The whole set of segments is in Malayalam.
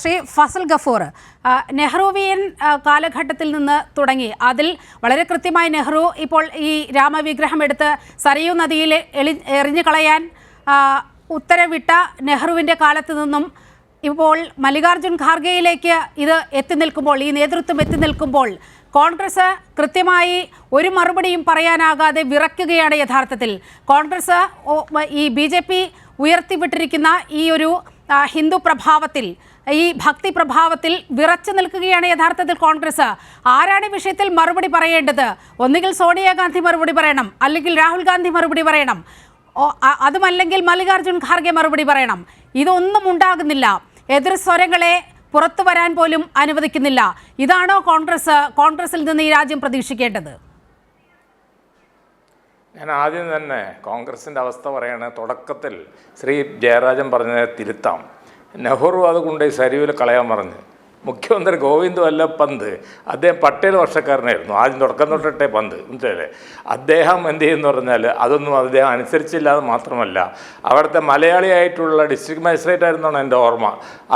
ശ്രീ ഫസൽ ഗഫൂർ. നെഹ്റുവിയൻ കാലഘട്ടത്തിൽ നിന്ന് തുടങ്ങി. അതിൽ വളരെ കൃത്യമായി നെഹ്റു ഇപ്പോൾ ഈ രാമവിഗ്രഹം എടുത്ത് സരയൂ നദിയിൽ എളി എറിഞ്ഞു കളയാൻ ഉത്തരവിട്ട നെഹ്റുവിന്റെ കാലത്ത് നിന്നും ഇപ്പോൾ മല്ലികാർജുൻ ഖാർഗെയിലേക്ക് ഇത് എത്തി നിൽക്കുമ്പോൾ ഈ നേതൃത്വം എത്തി നിൽക്കുമ്പോൾ കോൺഗ്രസ് കൃത്യമായി ഒരു മറുപടിയും പറയാനാകാതെ വിറയ്ക്കുകയാണ് യഥാർത്ഥത്തിൽ. കോൺഗ്രസ് ഈ ബി ഉയർത്തിവിട്ടിരിക്കുന്ന ഈ ഒരു ഹിന്ദു പ്രഭാവത്തിൽ ഈ ഭക്തി പ്രഭാവത്തിൽ വിറച്ചു നിൽക്കുകയാണ് യഥാർത്ഥത്തിൽ കോൺഗ്രസ്. ആരാണ് വിഷയത്തിൽ മറുപടി പറയേണ്ടത്? ഒന്നുകിൽ സോണിയാഗാന്ധി മറുപടി പറയണം അല്ലെങ്കിൽ രാഹുൽ ഗാന്ധി മറുപടി പറയണം. അതുമല്ലെങ്കിൽ മല്ലികാർജുൻ ഖാർഗെ മറുപടി പറയണം. ഇതൊന്നും ഉണ്ടാകുന്നില്ല. എതിർ സ്വരങ്ങളെ പുറത്തു വരാൻ പോലും അനുവദിക്കുന്നില്ല. ഇതാണോ കോൺഗ്രസ്? കോൺഗ്രസിൽ നിന്ന് ഈ രാജ്യം പ്രതീക്ഷിക്കേണ്ടത്? ഞാൻ ആദ്യം തന്നെ കോൺഗ്രസിന്റെ അവസ്ഥ പറയാണ് തുടക്കത്തിൽ ശ്രീ ജയരാജൻ പറഞ്ഞതിനെ തിരുത്താം. നെഹ്റു അതുകൊണ്ട് ഈ സരിവിൽ കളയാൻ പറഞ്ഞു. മുഖ്യമന്ത്രി ഗോവിന്ദ് വല്ലഭ് പന്ത്. അദ്ദേഹം പട്ടേൽ വർഷക്കാരനായിരുന്നു. ആദ്യം തുടക്കം തൊട്ടിട്ടേ പന്ത്. മനസ്സിലല്ലേ അദ്ദേഹം എന്ത് ചെയ്യുമെന്ന് പറഞ്ഞാൽ അതൊന്നും അദ്ദേഹം അനുസരിച്ചില്ല എന്ന് മാത്രമല്ല. അവിടുത്തെ മലയാളിയായിട്ടുള്ള ഡിസ്ട്രിക്ട് മജിസ്ട്രേറ്റ് ആയിരുന്നാണ് എന്റെ ഓർമ്മ.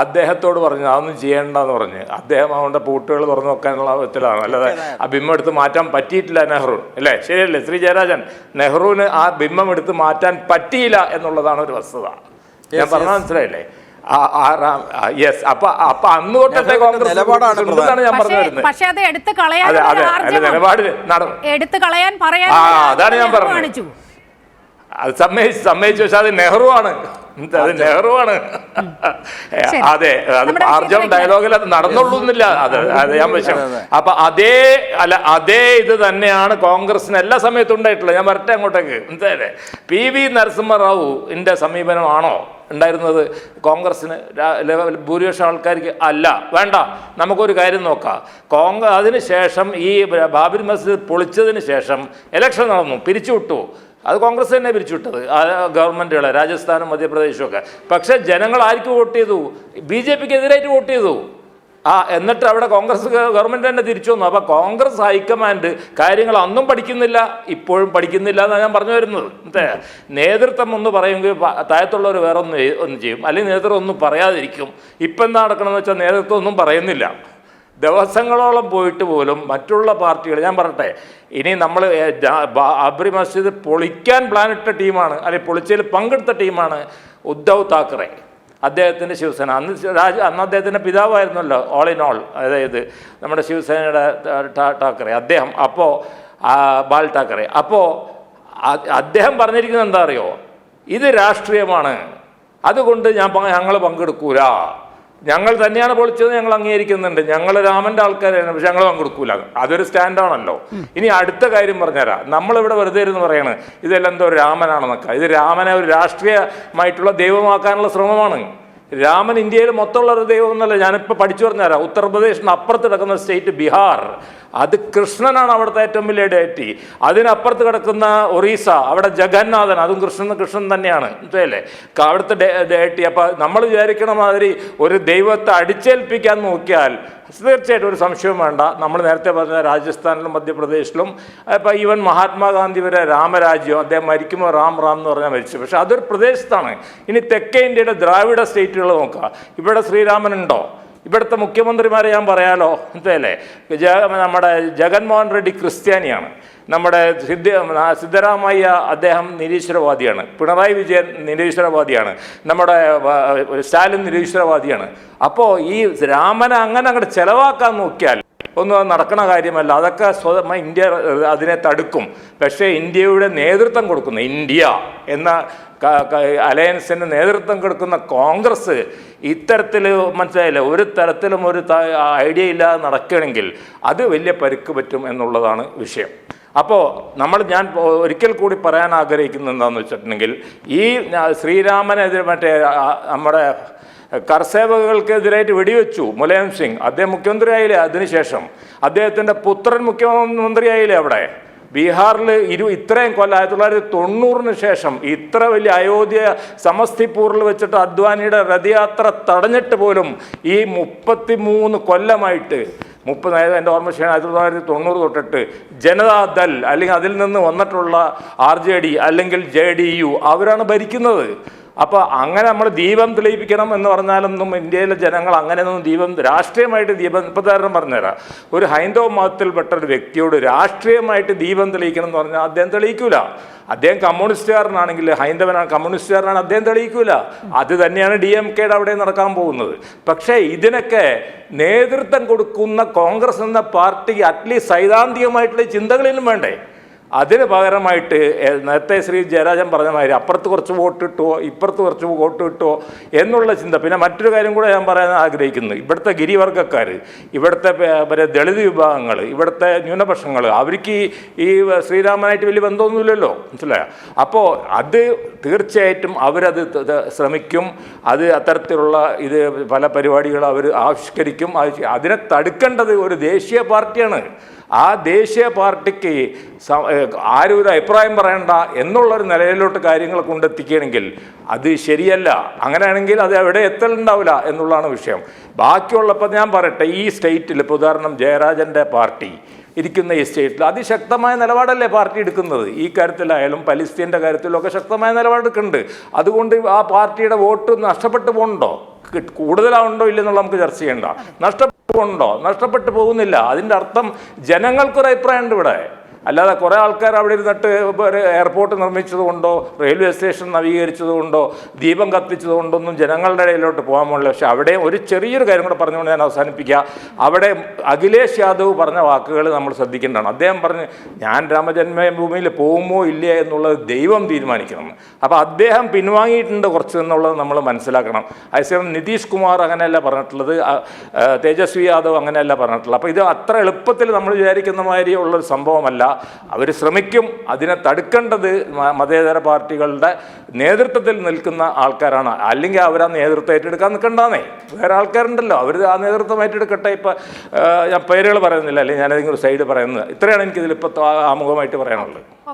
അദ്ദേഹത്തോട് പറഞ്ഞു അതൊന്നും ചെയ്യേണ്ടെന്ന് പറഞ്ഞ്. അദ്ദേഹം അവന്റെ പൂട്ടുകൾ തുറന്നു വെക്കാനുള്ള വിധത്തിലാണ് അല്ലാതെ ആ ബിംബം എടുത്ത് മാറ്റാൻ പറ്റിയിട്ടില്ല നെഹ്റു. അല്ലേ? ശരിയല്ലേ? ശ്രീ ജയരാജൻ നെഹ്റുവിന് ആ ബിംബം എടുത്ത് മാറ്റാൻ പറ്റിയില്ല എന്നുള്ളതാണ് ഒരു വസ്തുത. ഞാൻ പറഞ്ഞത് മനസ്സിലായില്ലേ? യെസ് അപ്പൊ അപ്പൊ അന്ന് തൊട്ടത്തെ കോൺഗ്രസ് നിലപാടാണ് ഞാൻ പറഞ്ഞു പക്ഷേ വരുന്നത്. പക്ഷെ അത് എടുത്തു കളയാൻ അതെ അതെ നിലപാട് എടുത്തു കളയാൻ പറയാൻ അതാണ് ഞാൻ പറഞ്ഞു പറഞ്ഞത്. അത് സമ്മതിച്ചു സമ്മതിച്ചു പക്ഷെ അത് നെഹ്റു ആണ് അത് നെഹ്റുവാണ്. അതെ അത് ആർജവം ഡയലോഗിൽ അത് നടന്നുള്ളൂന്നില്ല. അത് അത് ഞാൻ വെച്ചു അപ്പൊ അതേ അല്ല അതേ ഇത് തന്നെയാണ് കോൺഗ്രസിന് എല്ലാ സമയത്തും ഉണ്ടായിട്ടുള്ളത്. ഞാൻ വരട്ടെ അങ്ങോട്ടേക്ക്. മനസ്സിലല്ലേ പി വി നരസിംഹറാവു ഇന്റെ സമീപനമാണോ ഉണ്ടായിരുന്നത്? കോൺഗ്രസിന് ഭൂരിപക്ഷം ആൾക്കാർക്ക് അല്ല. വേണ്ട നമുക്കൊരു കാര്യം നോക്കാം. കോൺഗ്രസ് അതിന് ശേഷം ഈ ബാബരി മസ്ജിദ് പൊളിച്ചതിന് ശേഷം ഇലക്ഷൻ നടന്നു. പിരിച്ചുവിട്ടു. അത് കോൺഗ്രസ് തന്നെ പിരിച്ചുവിട്ടത് ഗവൺമെന്റുകളെ രാജസ്ഥാനും മധ്യപ്രദേശും ഒക്കെ. പക്ഷേ ജനങ്ങൾ ആർക്ക് വോട്ട് ചെയ്തു. ബി ജെ പിക്ക് എതിരായിട്ട് വോട്ട് ചെയ്തു. ആ എന്നിട്ട് അവിടെ കോൺഗ്രസ് ഗവൺമെന്റ് തന്നെ തിരിച്ചു വന്നു. അപ്പോൾ കോൺഗ്രസ് ഹൈക്കമാൻഡ് കാര്യങ്ങൾ അന്നും പഠിക്കുന്നില്ല ഇപ്പോഴും പഠിക്കുന്നില്ല എന്നാണ് ഞാൻ പറഞ്ഞു വരുന്നത്. നേതൃത്വം ഒന്ന് പറയുമെങ്കിൽ താഴത്തുള്ളവർ വേറെ ഒന്ന് ഒന്ന് ചെയ്യും. അല്ലെങ്കിൽ നേതൃത്വം ഒന്നും പറയാതിരിക്കും. ഇപ്പം എന്താ നടക്കണമെന്ന് വെച്ചാൽ നേതൃത്വം ഒന്നും പറയുന്നില്ല. ദിവസങ്ങളോളം പോയിട്ട് പോലും മറ്റുള്ള പാർട്ടികൾ ഞാൻ പറയട്ടെ ഇനി നമ്മൾ അബ്രി മസ്ജിദ് പൊളിക്കാൻ പ്ലാനിട്ട ടീമാണ് അല്ലെങ്കിൽ പൊളിച്ചതിൽ പങ്കെടുത്ത ടീമാണ് ഉദ്ധവ് താക്കറെ അദ്ദേഹത്തിന്റെ ശിവസേന. അന്ന് രാജ അന്ന് അദ്ദേഹത്തിന്റെ പിതാവായിരുന്നല്ലോ ഓൾ ഇൻ ഓൾ അതായത് നമ്മുടെ ശിവസേനയുടെ ടാക്കറെ അദ്ദേഹം അപ്പോൾ ബാൽ താക്കറെ. അപ്പോൾ അദ്ദേഹം പറഞ്ഞിരിക്കുന്നത് എന്താ അറിയോ? ഇത് രാഷ്ട്രീയമാണ്. അതുകൊണ്ട് ഞാൻ ഞങ്ങൾ പങ്കെടുക്കൂല. ഞങ്ങൾ തന്നെയാണ് പൊളിച്ചത് ഞങ്ങൾ അംഗീകരിക്കുന്നുണ്ട്. ഞങ്ങൾ രാമന്റെ ആൾക്കാരാണ് പക്ഷെ ഞങ്ങൾ പങ്കെടുക്കൂല. അതൊരു സ്റ്റാൻഡാണല്ലോ. ഇനി അടുത്ത കാര്യം പറഞ്ഞുതരാം. നമ്മളിവിടെ വെറുതെ ഇരുന്ന് പറയാണ് ഇതെല്ലാം എന്തോ രാമനാണെന്നൊക്കെ. ഇത് രാമനെ ഒരു രാഷ്ട്രീയമായിട്ടുള്ള ദൈവമാക്കാനുള്ള ശ്രമമാണ്. രാമൻ ഇന്ത്യയിൽ മൊത്തമുള്ള ഒരു ദൈവം എന്നല്ല ഞാനിപ്പോൾ പഠിച്ചു പറഞ്ഞുതരാം ഉത്തർപ്രദേശിന് അപ്പുറത്ത് കിടക്കുന്ന സ്റ്റേറ്റ് ബീഹാർ. അത് കൃഷ്ണനാണ് അവിടുത്തെ ഏറ്റവും വലിയ ഡേറ്റി അതിനപ്പുറത്ത് കിടക്കുന്ന ഒറീസ അവിടെ ജഗന്നാഥൻ. അതും കൃഷ്ണൻ കൃഷ്ണൻ തന്നെയാണ്. അല്ലേ അവിടുത്തെ ഡേറ്റി അപ്പോൾ നമ്മൾ വിചാരിക്കണ മാതിരി ഒരു ദൈവത്തെ അടിച്ചേൽപ്പിക്കാൻ നോക്കിയാൽ തീർച്ചയായിട്ടും ഒരു സംശയവും വേണ്ട. നമ്മൾ നേരത്തെ പറഞ്ഞ രാജസ്ഥാനിലും മധ്യപ്രദേശിലും ഇപ്പോൾ ഈവൻ മഹാത്മാഗാന്ധി വരെ രാമരാജ്യം അദ്ദേഹം മരിക്കുമ്പോൾ റാം റാം എന്ന് പറഞ്ഞാൽ മരിച്ചു പക്ഷേ അതൊരു പ്രദേശത്താണ്. ഇനി തെക്കേ ഇന്ത്യയുടെ ദ്രാവിഡ സ്റ്റേറ്റുകൾ നോക്കുക ഇവിടെ ശ്രീരാമനുണ്ടോ? ഇവിടുത്തെ മുഖ്യമന്ത്രിമാരെ ഞാൻ പറയാലോ? അല്ലേ നമ്മുടെ ജഗൻമോഹൻ റെഡ്ഡി ക്രിസ്ത്യാനിയാണ്. നമ്മുടെ സിദ്ധ സിദ്ധരാമയ്യ അദ്ദേഹം നിരീശ്വരവാദിയാണ്. പിണറായി വിജയൻ നിരീശ്വരവാദിയാണ്. നമ്മുടെ സ്റ്റാലിൻ നിരീശ്വരവാദിയാണ്. അപ്പോൾ ഈ രാമനെ അങ്ങനെ അങ്ങോട്ട് ചിലവാക്കാൻ നോക്കിയാൽ ഒന്നും അത് നടക്കണ കാര്യമല്ല. അതൊക്കെ സ്വ ഇന്ത്യ അതിനെ തടുക്കും. പക്ഷേ ഇന്ത്യയുടെ നേതൃത്വം കൊടുക്കുന്നു. ഇന്ത്യ എന്ന അലയൻസിന് നേതൃത്വം കൊടുക്കുന്ന കോൺഗ്രസ് ഇത്തരത്തിൽ മനസ്സിലായില്ല? ഒരു തരത്തിലും ഒരു ഐഡിയ ഇല്ലാതെ നടക്കുകയാണെങ്കിൽ അത് വലിയ പരുക്ക് പറ്റും എന്നുള്ളതാണ് വിഷയം. അപ്പോൾ നമ്മൾ ഞാൻ ഒരിക്കൽ കൂടി പറയാൻ ആഗ്രഹിക്കുന്നത് എന്താണെന്ന് വെച്ചിട്ടുണ്ടെങ്കിൽ ഈ ശ്രീരാമനെതിരെ മറ്റേ നമ്മുടെ കർസേവകൾക്കെതിരായിട്ട് വെടിവെച്ചു മുലായം സിംഗ് അദ്ദേഹം മുഖ്യമന്ത്രിയായില്ലേ അതിനുശേഷം? അദ്ദേഹത്തിന്റെ പുത്രൻ മുഖ്യമന്ത്രിയായില്ലേ അവിടെ? ബീഹാറിൽ ഇരു ഇത്രയും കൊല്ലം ആയിരത്തി തൊള്ളായിരത്തി തൊണ്ണൂറിന് ശേഷം ഇത്ര വലിയ അയോധ്യ സമസ്തിപൂറിൽ വെച്ചിട്ട് അദ്വാനിയുടെ രഥയാത്ര തടഞ്ഞിട്ട് പോലും ഈ മുപ്പത്തി മൂന്ന് കൊല്ലമായിട്ട് മുപ്പത് എന്റെ ഓർമ്മ ശേഷം ആയിരത്തി തൊള്ളായിരത്തി തൊണ്ണൂറ് തൊട്ടിട്ട് ജനതാദൾ അല്ലെങ്കിൽ അതിൽ നിന്ന് വന്നിട്ടുള്ള ആർ ജെ ഡി അല്ലെങ്കിൽ ജെ ഡി യു അവരാണ് ഭരിക്കുന്നത്. അപ്പോൾ അങ്ങനെ നമ്മൾ ദീപം തെളിയിപ്പിക്കണം എന്ന് പറഞ്ഞാലൊന്നും ഇന്ത്യയിലെ ജനങ്ങൾ അങ്ങനെയൊന്നും ദീപം രാഷ്ട്രീയമായിട്ട് ദീപം ഇപ്പം ഉദാഹരണം പറഞ്ഞുതരാം. ഒരു ഹൈന്ദവ മതത്തിൽപ്പെട്ട ഒരു വ്യക്തിയോട് രാഷ്ട്രീയമായിട്ട് ദീപം തെളിയിക്കണം എന്ന് പറഞ്ഞാൽ അദ്ദേഹം തെളിയിക്കൂല. അദ്ദേഹം കമ്മ്യൂണിസ്റ്റുകാരനാണെങ്കിൽ ഹൈന്ദവനാണ് കമ്മ്യൂണിസ്റ്റുകാരനാണ് അദ്ദേഹം തെളിയിക്കൂല. അത് തന്നെയാണ് ഡി എം കെയുടെ അവിടെ നടക്കാൻ പോകുന്നത്. പക്ഷേ ഇതിനൊക്കെ നേതൃത്വം കൊടുക്കുന്ന കോൺഗ്രസ് എന്ന പാർട്ടിക്ക് അറ്റ്ലീസ്റ്റ് സൈദ്ധാന്തികമായിട്ടുള്ള ചിന്തകളിലും വേണ്ടേ? അതിന് പകരമായിട്ട് നേരത്തെ ശ്രീ ജയരാജൻ പറഞ്ഞ മാതിരി അപ്പുറത്ത് കുറച്ച് വോട്ട് കിട്ടുമോ ഇപ്പുറത്ത് കുറച്ച് വോട്ട് കിട്ടുമോ എന്നുള്ള ചിന്ത. പിന്നെ മറ്റൊരു കാര്യം കൂടെ ഞാൻ പറയാൻ ആഗ്രഹിക്കുന്നു. ഇവിടുത്തെ ഗിരിവർഗക്കാർ ഇവിടുത്തെ പിന്നെ ദളിത് വിഭാഗങ്ങൾ ഇവിടുത്തെ ന്യൂനപക്ഷങ്ങൾ അവർക്ക് ഈ ശ്രീരാമനായിട്ട് വലിയ ബന്ധമൊന്നുമില്ലല്ലോ. മനസ്സിലായോ? അപ്പോൾ അത് തീർച്ചയായിട്ടും അവരത് ശ്രമിക്കും. അത് അത്തരത്തിലുള്ള ഇത് പല പരിപാടികൾ അവർ ആവിഷ്കരിക്കും. അതിനെ തടുക്കേണ്ടത് ഒരു ദേശീയ പാർട്ടിയാണ്. ആ ദേശീയ പാർട്ടിക്ക് ആരും ഒരു അഭിപ്രായം പറയണ്ട എന്നുള്ളൊരു നിലയിലോട്ട് കാര്യങ്ങൾ കൊണ്ടെത്തിക്കുകയാണെങ്കിൽ അത് ശരിയല്ല. അങ്ങനെയാണെങ്കിൽ അത് എവിടെ എത്തലുണ്ടാവില്ല എന്നുള്ളതാണ് വിഷയം. ബാക്കിയുള്ളപ്പോൾ ഞാൻ പറയട്ടെ ഈ സ്റ്റേറ്റിൽ ഇപ്പോൾ ഉദാഹരണം ജയരാജന്റെ പാർട്ടി ഇരിക്കുന്ന ഈ സ്റ്റേറ്റിൽ അതിശക്തമായ നിലപാടല്ലേ പാർട്ടി എടുക്കുന്നത്? ഈ കാര്യത്തിലായാലും പലസ്തീന്റെ കാര്യത്തിലും ഒക്കെ ശക്തമായ നിലപാടെടുക്കുന്നുണ്ട് അതുകൊണ്ട് ആ പാർട്ടിയുടെ വോട്ട് നഷ്ടപ്പെട്ടു പോകുന്നുണ്ടോ കൂടുതലാവുണ്ടോ ഇല്ലെന്നുള്ള നമുക്ക് ചർച്ച ചെയ്യണ്ട. നഷ്ടപ്പെട്ടു പോകുന്നുണ്ടോ നഷ്ടപ്പെട്ടു പോകുന്നില്ല. അതിന്റെ അർത്ഥം ജനങ്ങൾക്കൊരു അഭിപ്രായമുണ്ട് ഇവിടെ. അല്ലാതെ കുറേ ആൾക്കാർ അവിടെ ഇരുന്നിട്ട് എയർപോർട്ട് നിർമ്മിച്ചത് കൊണ്ടോ റെയിൽവേ സ്റ്റേഷൻ നവീകരിച്ചത് കൊണ്ടോ ദീപം കത്തിച്ചത് കൊണ്ടൊന്നും ജനങ്ങളുടെ ഇടയിലോട്ട് പോകാൻ പോകുന്നില്ല പക്ഷെ അവിടെ ഒരു ചെറിയൊരു കാര്യം കൂടെ പറഞ്ഞുകൊണ്ട് ഞാൻ അവസാനിപ്പിക്കുക. അവിടെ അഖിലേഷ് യാദവ് പറഞ്ഞ വാക്കുകൾ നമ്മൾ ശ്രദ്ധിക്കേണ്ടതാണ്. അദ്ദേഹം പറഞ്ഞ് ഞാൻ രാമജന്മഭൂമിയിൽ പോകുമോ ഇല്ലേ എന്നുള്ളത് ദൈവം തീരുമാനിക്കണം. അപ്പോൾ അദ്ദേഹം പിൻവാങ്ങിയിട്ടുണ്ട് കുറച്ച് എന്നുള്ളത് നമ്മൾ മനസ്സിലാക്കണം. അതേസമയം നിതീഷ് കുമാർ അങ്ങനെയല്ല പറഞ്ഞിട്ടുള്ളത്. തേജസ്വി യാദവ് അങ്ങനെയല്ല പറഞ്ഞിട്ടുള്ളത്. അപ്പോൾ ഇത് അത്ര എളുപ്പത്തിൽ നമ്മൾ വിചാരിക്കുന്ന മാതിരി ഉള്ളൊരു സംഭവമല്ല. അവർ ശ്രമിക്കും അതിനെ തടുക്കേണ്ടത് മതേതര പാർട്ടികളുടെ നേതൃത്വത്തിൽ നിൽക്കുന്ന ആൾക്കാരാണ്. അല്ലെങ്കിൽ അവർ ആ നേതൃത്വം ഏറ്റെടുക്കാൻ നിൽക്കണ്ടെന്നേ. വേറെ ആൾക്കാരുണ്ടല്ലോ അവർ ആ നേതൃത്വം ഏറ്റെടുക്കട്ടെ. ഇപ്പം ഞാൻ പേരുകൾ പറയുന്നില്ല അല്ലെങ്കിൽ ഒരു സൈഡ് പറയുന്നത്. ഇത്രയാണ് എനിക്കിതിൽ ഇപ്പോൾ ആമുഖമായിട്ട് പറയാനുള്ളത്.